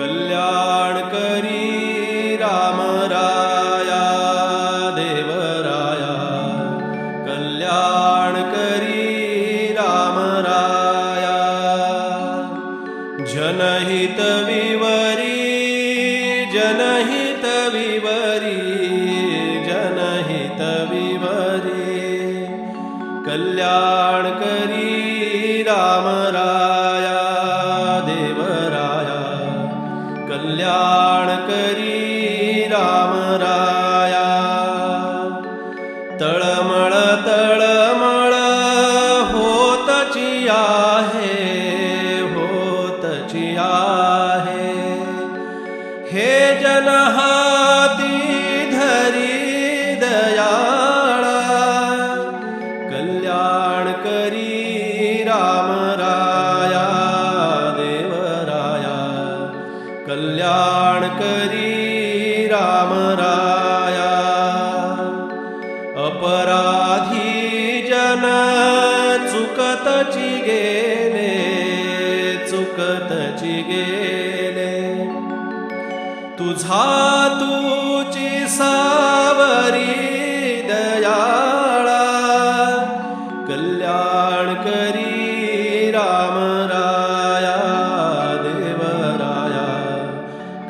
कल्याण करी हे तुझा तुची सावरी दयाळा कल्याण करी राम राया देवराया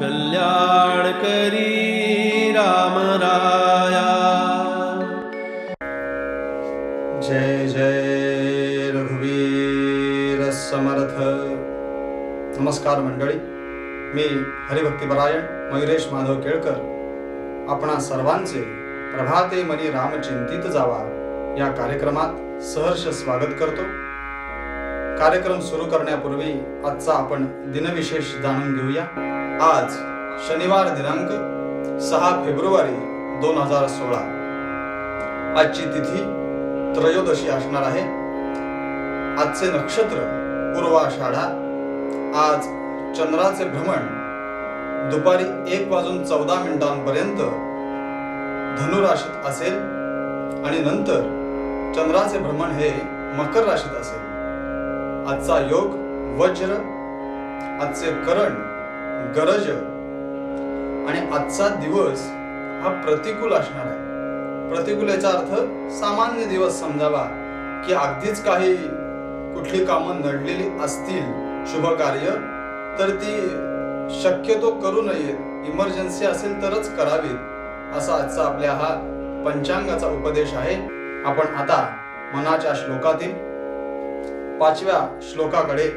कल्याण करी राम राया। जय जय रघुवीर समर्थ। नमस्कार मंडळी। मी हरिभक्तीपरायण मयुरेश माधव केळकर. आपणा सर्वांचे प्रभाते मनी रामचिंतित जावा. या कार्यक्रमात सहर्ष स्वागत करतो. कार्यक्रम सुरू करण्यापूर्वी आजचा आपण दिनविशेष जाणून घेऊया. आज शनिवार दिनांक सहा फेब्रुवारी दोन हजार सोळा. आजची तिथी त्रयोदशी असणार आहे. आजचे नक्षत्र पूर्वाषाढा. आज चंद्राचे भ्रमण दुपारी एक वाजून चौदा मिनिटांपर्यंत धनुराशीत असेल आणि नंतर चंद्राचे भ्रमण हे मकर राशीत असेल. आजचा योग वज्र आजचे करण गरज आणि आजचा दिवस हा प्रतिकूल असणार आहे. प्रतिकूल याचा अर्थ सामान्य दिवस समजावा की अगदीच काही कुठली कामं नडलेली असतील शुभ कार्य तर ती शक्यतो करू नयेत. इमर्जन्सी असेल तरच करावी असा आजचा आपल्या हा पंचांगाचा उपदेश आहे. आपण आता मनाच्या श्लोकातील पाचव्या श्लोकाकडे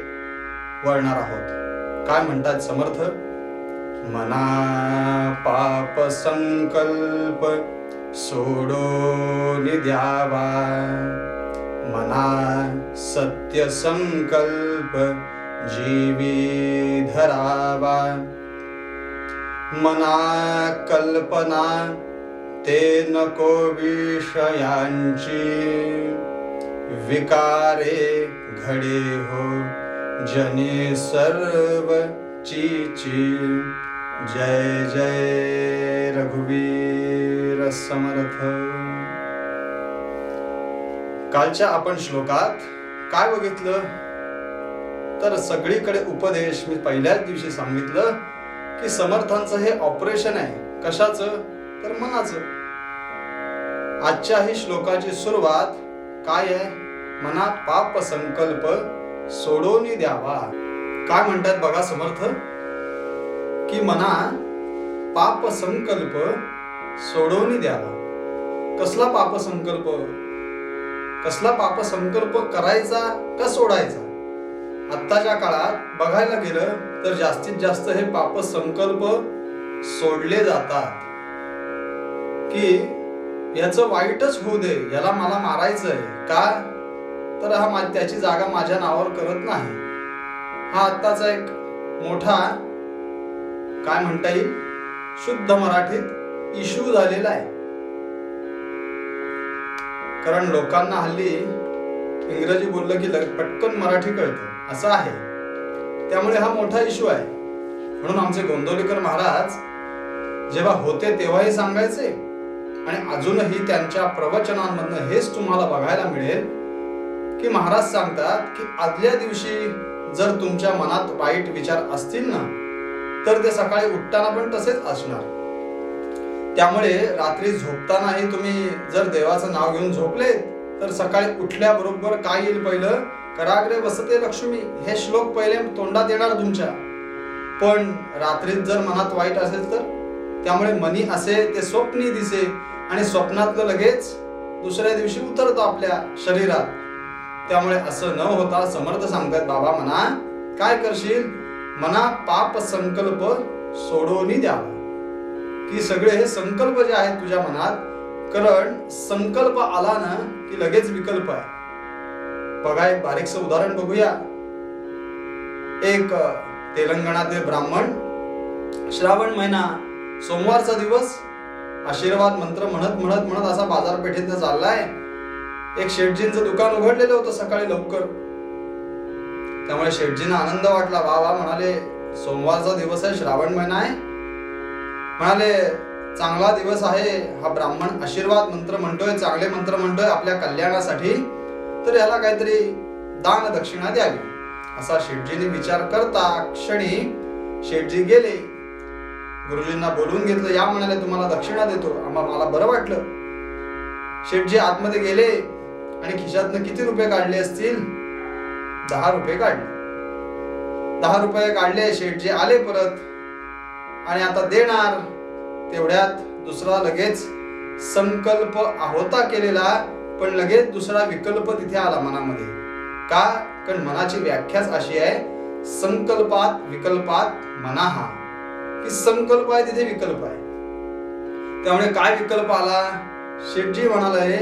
वळणार आहोत. काय म्हणतात समर्थ? मना पाप संकल्प सोडो निद्यावा. मना सत्य संकल्प जीवी धरावा मना कल्पना ते नको विषयांची। विकारे घडे हो जने सर्व चीची। जय जय रघुवीर समर्थ। कालच्या आपण श्लोकात काय बघितलं तर सगळीकडे उपदेश मी पहिल्याच दिवशी सांगितलं की समर्थांचं हे ऑपरेशन आहे. कशाचं? तर मनाचं. आजच्या ही श्लोकाची सुरुवात काय आहे? मनात पाप संकल्प सोडून द्यावा. काय म्हणतात बघा समर्थ? की मना पाप संकल्प सोडून द्यावा. कसला पाप संकल्प? कसला पाप संकल्प करायचा का सोडायचा? आत्ताच्या काळात बघायला गेलं तर जास्तीत जास्त हे पाप संकल्प सोडले जातात. की याचं वाईटच होऊ दे याला मला मारायचंय का? तर हा मा- त्याची जागा माझ्या नावावर करत नाही. हा आत्ताचा एक मोठा काय म्हणता येईल? शुद्ध मराठीत इश्यू झालेला आहे. कारण लोकांना हल्ली इंग्रजी बोललं की पटकन मराठी कळतं. असं आहे. त्यामुळे हा मोठा इश्यू आहे. म्हणून आमचे गोंदवलेकर महाराज जेव्हा होते तेव्हाही सांगायचे आणि अजूनही त्यांच्या प्रवचनांमधनं हेच तुम्हाला बघायला मिळेल की महाराज सांगतात की आदल्या दिवशी जर तुमच्या मनात वाईट विचार असतील ना तर ते सकाळी उठताना पण तसेच असणार. त्यामुळे रात्री झोपतानाही तुम्ही जर देवाचं नाव घेऊन झोपले तर सकाळी उठल्याबरोबर काय येईल पहिलं? कराग्रे वसते लक्ष्मी हे श्लोक पहिले तोंडात येणार तुमच्या. पण रात्रीत जर मनात वाईट असेल तर? त्यामुळे मनी असे ते स्वप्नी दिसे आणि स्वप्नातलं लगेच दुसऱ्या दिवशी उतरतो आपल्या शरीरात. त्यामुळे असं न होता समर्थ सांगतात बाबा मना काय करशील? मना पाप संकल्प सोडवणी द्यावा की सगळे हे संकल्प जे आहेत तुझ्या मनात कारण संकल्प आला ना की लगेच विकल्प आहे. बघा एक बारीकस उदाहरण बघूया. एक तेलंगणातील ब्राह्मण. श्रावण महिना सोमवारचा दिवस. आशीर्वाद मंत्र म्हणत म्हणत म्हणत असा बाजारपेठेत चाललाय. एक शेटजींचं दुकान उघडलेलं होतं सकाळी लवकर. त्यामुळे शेटजींना आनंद वाटला. वा वा म्हणाले सोमवारचा दिवस आहे श्रावण महिना आहे. म्हणाले चांगला दिवस आहे हा ब्राह्मण आशीर्वाद मंत्र म्हणतोय चांगले मंत्र म्हणतोय आपल्या कल्याणासाठी. तर याला काहीतरी दान दक्षिणा द्यावी असा शेटजीने विचार करता क्षणी शेटजी गेले. गुरुजींना बोलवून घेतलं या म्हणाले तुम्हाला दक्षिणा देतो. आम्हाला मला बरं वाटलं. शेटजी आतमध्ये गेले आणि खिशातनं किती रुपये काढले असतील? दहा रुपये काढले. दहा रुपये काढले शेठजी आले परत. आणि आता देणार तेवढ्यात दुसरा लगेच संकल्प आहोता केलेला पण लगेच दुसरा विकल्प तिथे आला मनामध्ये. का? कारण मनाची व्याख्याच अशी आहे संकल्पात विकल्पात मना हा की संकल्प आहे तिथे विकल्प आहे. त्यामुळे काय विकल्प आला? शेठजी म्हणाले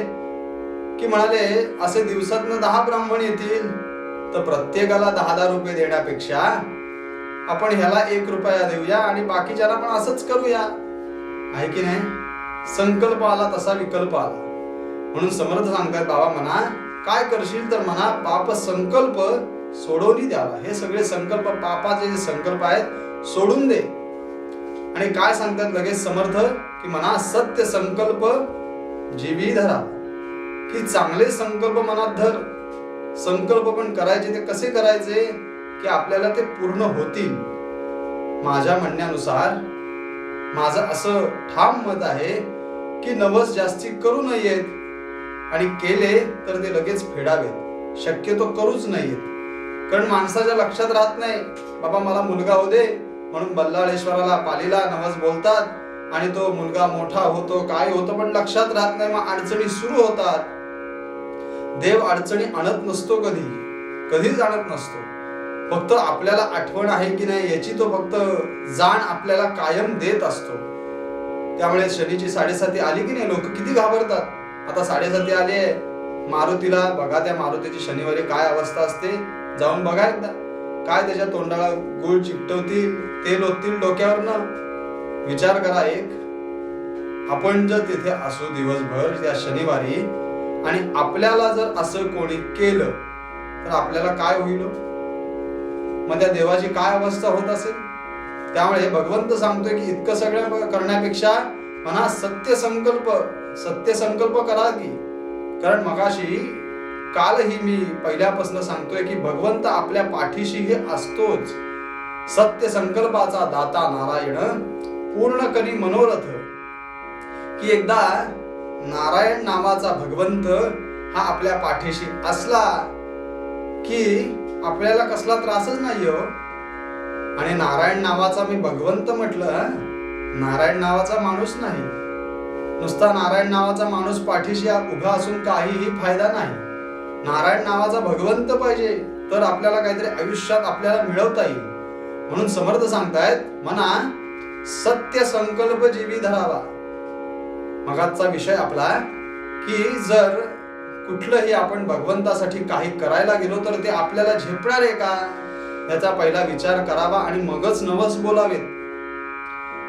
की म्हणाले असे दिवसातनं दहा ब्राह्मण येतील तर प्रत्येकाला दहा दहा रुपये देण्यापेक्षा आपण ह्याला एक रुपया देऊया आणि बाकीच्याला पण असंच करूया. आहे की नाही? संकल्प आला तसा विकल्प आला. म्हणून समर्थ सांगतात बाबा म्हणा काय करशील तर म्हणा पाप संकल्प सोडवली द्यावा. हे सगळे संकल्प पापाचे जे संकल्प आहेत सोडून दे. आणि काय सांगतात लगेच समर्थ? की म्हणा सत्य संकल्प जीवी धरा. की चांगले संकल्प मनात धर. संकल्प पण करायचे ते कसे करायचे? की आपल्याला ते पूर्ण होतील. माझ्या म्हणण्यानुसार माझं असं ठाम मत आहे की नवस जास्ती करू नयेत. आणि केले तर ते लगेच फेडावेत. शक्यतो करूच नाहीयेत कारण माणसाच्या लक्षात राहत नाही बाबा मला मुलगा हो दे. म्हणून बल्लाळेश्वराला पालीला नवस बोलतात आणि तो मुलगा मोठा होतो काय होतो पण लक्षात राहत नाही मग अडचणी सुरू होतात. देव अडचणी आणत नसतो कधी कधीच आणत नसतो. फक्त आपल्याला आठवण आहे की नाही याची तो फक्त जाण आपल्याला कायम देत असतो. त्यामुळे शनीची साडेसाती आली की नाही लोक किती घाबरतात. आता साडेसाती आली आहे. मारुतीला बघा त्या मारुतीची शनिवारी काय अवस्था असते. जाऊन बघा एकदा. काय त्याच्या तोंडाला गुळ चिकटवतील तेल ओततील डोक्यावरनं? विचार करा एक. आपण जर तिथे असू दिवसभर त्या शनिवारी आणि आपल्याला जर असं कोणी केलं तर आपल्याला काय होईल हो? मग त्या देवाची काय अवस्था होत असेल? त्यामुळे भगवंत सांगतोय की इतकं सगळं करण्यापेक्षा पण हा सत्य संकल्प सत्य संकल्प करा की. कारण मगाशी कालही मी पहिल्यापासून सांगतोय की भगवंत आपल्या पाठीशी हे असतोच. सत्य संकल्पाचा दाता नारायण पूर्ण करी मनोरथ. की एकदा नारायण नावाचा भगवंत हा आपल्या पाठीशी असला की आपल्याला कसला त्रासच नाही हो. आणि नारायण नावाचा मी भगवंत म्हटलं नारायण नावाचा माणूस नाही. नुसता नारायण नावाचा माणूस पाठीशी उभा असून काहीही फायदा नाही. नारायण नावाचा भगवंत पाहिजे तर आपल्याला काहीतरी आयुष्यात आपल्याला मिळवता येईल. म्हणून समर्थ सांगतायत म्हणा सत्य संकल्प जीवी धरावा. मगाचा विषय आपला की जर कुठलंही आपण भगवंतासाठी काही करायला गेलो तर ते आपल्याला झेपणार आहे का? याचा पहिला विचार करावा आणि मगच नवस बोलावेत.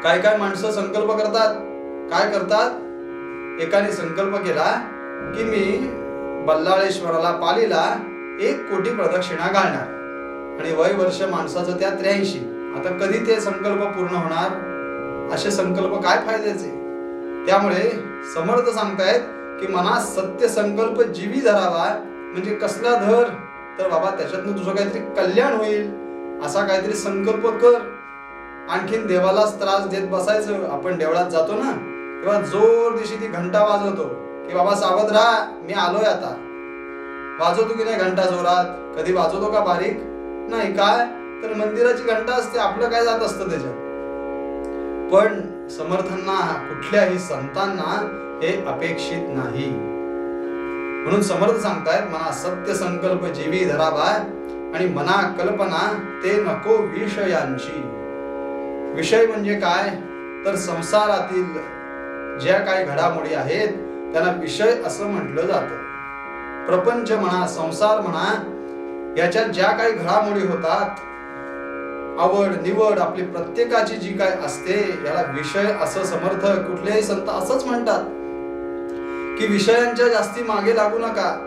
काय काय माणसं संकल्प करतात? काय करतात? एकाने संकल्प केला की मी बल्लाळेश्वराला पालीला एक कोटी प्रदक्षिणा घालणार. आणि वय वर्ष माणसाचं त्या त्र्याऐंशी. आता कधी ते संकल्प पूर्ण होणार? असे संकल्प काय फायद्याचे? त्यामुळे समर्थ सांगतायत की मनात सत्य संकल्प जीवी धरावा म्हणजे कसला धर? तर बाबा त्याच्यातनं तुझं काहीतरी कल्याण होईल. असा काहीतरी संकल्प कर. आणखीन देवालाच त्रास देत बसायचं. आपण देवळात जातो ना तेव्हा जोर दिवशी ती घंटा वाजवतो की बाबा सावध राहा मी आलोय आता. वाजवतो की नाही घंटा जोरात? कधी वाजवतो का बारीक? नाही काय? तर मंदिराची घंटा असते आपलं काय जात असतं त्याच्यात. पण समर्थांना कुठल्याही संतांना हे अपेक्षित नाही. म्हणून समर्थ सांगतायत मना सत्य संकल्प जीवी धराबाय आणि मना कल्पना ते नको विषयांची विषय म्हणजे काय? तर संसारातील ज्या काही घडामोडी आहेत त्यांना विषय असं म्हटलं जातं. प्रपंच म्हणा संसार म्हणा याच्यात ज्या काही घडामोडी होतात आवड निवड आपली प्रत्येकाची जी काय असते याला विषय असं समर्थ कुठलेही संत असंच म्हणतात. की विषयांच्या जास्ती मागे लागू नका.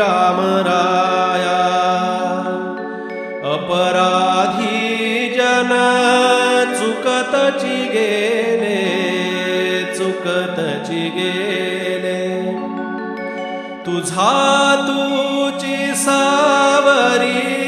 राम राया। अपराधी जन चुकतची गेले चुकतची गेले। तुझा तुची सावरी